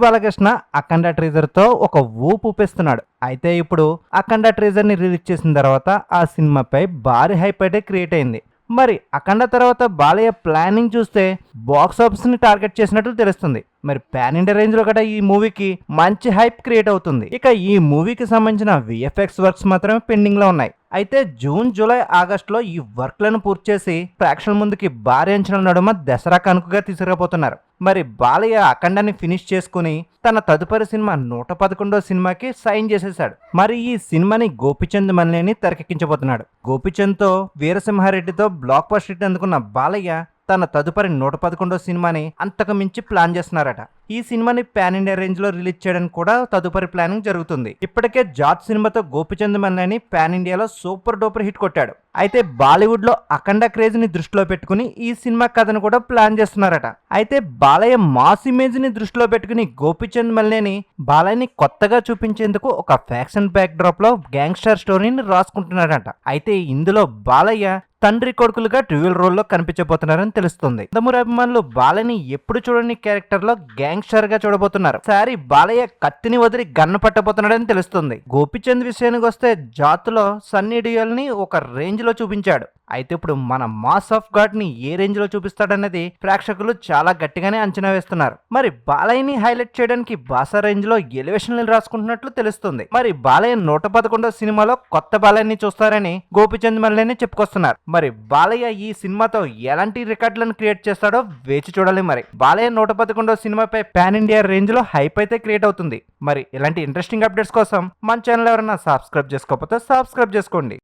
బాలకృష్ణ అఖండ ట్రీజర్తో ఒక ఊపు ఊపిస్తున్నాడు. అయితే ఇప్పుడు అఖండ ట్రీజర్ని రిలీజ్ చేసిన తర్వాత ఆ సినిమాపై భారీ హైప్ అయితే క్రియేట్ అయింది. మరి అఖండ తర్వాత బాలయ్య ప్లానింగ్ చూస్తే బాక్స్ ఆఫీస్ని టార్గెట్ చేసినట్లు తెలుస్తుంది. మరి పాన్ ఇండియా రేంజ్లో కూడా ఈ మూవీకి మంచి హైప్ క్రియేట్ అవుతుంది. ఇక ఈ మూవీకి సంబంధించిన విఎఫ్ఎక్స్ వర్క్స్ మాత్రమే పెండింగ్లో ఉన్నాయి. అయితే జూన్ జూలై ఆగస్టులో ఈ వర్క్లను పూర్తి చేసి ప్రేక్షకుల ముందుకి భారీ అంచనాల నడుమ దసరా కనుకగా తీసుకురాబోతున్నారు. మరి బాలయ్య అఖండాన్ని ఫినిష్ చేసుకుని తన తదుపరి సినిమా నూట పదకొండో సినిమాకి సైన్ చేసేశాడు. మరి ఈ సినిమాని గోపిచంద్ మల్లేని తెరకెక్కించబోతున్నాడు. గోపిచంద్తో వీరసింహారెడ్డితో బ్లాక్ బస్టర్ అందుకున్న బాలయ్య తన తదుపరి నూట పదకొండో సినిమాని అంతకు మించి ప్లాన్ చేస్తున్నారట. ఈ సినిమాని పాన్ ఇండియా రేంజ్లో రిలీజ్ చేయడానికి కూడా తదుపరి ప్లానింగ్ జరుగుతుంది. ఇప్పటికే జాట్ సినిమాతో గోపిచంద్ మల్లని పాన్ ఇండియాలో సూపర్ డూపర్ హిట్ కొట్టాడు. అయితే బాలీవుడ్లో అఖండ క్రేజ్ని దృష్టిలో పెట్టుకుని ఈ సినిమా కథను కూడా ప్లాన్ చేస్తున్నారట. అయితే బాలయ్య మాస్ ఇమేజ్ని దృష్టిలో పెట్టుకుని గోపిచంద్ మల్లేని బాలయ్యని కొత్తగా చూపించేందుకు ఒక ఫ్యాక్షన్ బ్యాక్ డ్రాప్లో గ్యాంగ్స్టర్ స్టోరీని రాసుకుంటున్నారట అయితే ఇందులో బాలయ్య తండ్రి కొడుకులుగా డ్యూయల్ రోల్లో కనిపించబోతున్నారని తెలుస్తుంది. నందమూరి అభిమానులు బాలయ్యని ఎప్పుడు చూడని క్యారెక్టర్లో గ్యాంగ్స్టర్గా చూడబోతున్నారు. సారి బాలయ్య కత్తిని వదిలి గన్ను పట్టబోతున్నాడని తెలుస్తుంది. గోపిచంద్ విషయానికి వస్తే జాతులో సన్నీ డ్యూయల్ని ఒక రేంజ్లో చూపించాడు. అయితే ఇప్పుడు మన మాస్ ఆఫ్ గాడ్ని ఏ రేంజ్లో చూపిస్తాడనేది ప్రేక్షకులు చాలా గట్టిగానే అంచనా వేస్తున్నారు. మరి బాలయ్యని హైలైట్ చేయడానికి బాసా రేంజ్లో ఎలివేషన్లు రాసుకుంటున్నట్లు తెలుస్తుంది. మరి బాలయ్య నూట పదకొండో సినిమాలో కొత్త బాలయ్యని చూస్తారని గోపిచంద్ మల్లేని చెప్పుకొస్తున్నారు. మరి బాలయ్య ఈ సినిమాతో ఎలాంటి రికార్డులను క్రియేట్ చేస్తాడో వేచి చూడాలి మరి. బాలయ్య నూట పదకొండో సినిమాపై పాన్ ఇండియా రేంజ్లో హైప్ అయితే క్రియేట్ అవుతుంది. మరి ఇలాంటి ఇంట్రెస్టింగ్ అప్డేట్స్ కోసం మన ఛానల్ ఎవరైనా సబ్స్క్రైబ్ చేసుకోకపోతే సబ్స్క్రైబ్ చేసుకోండి.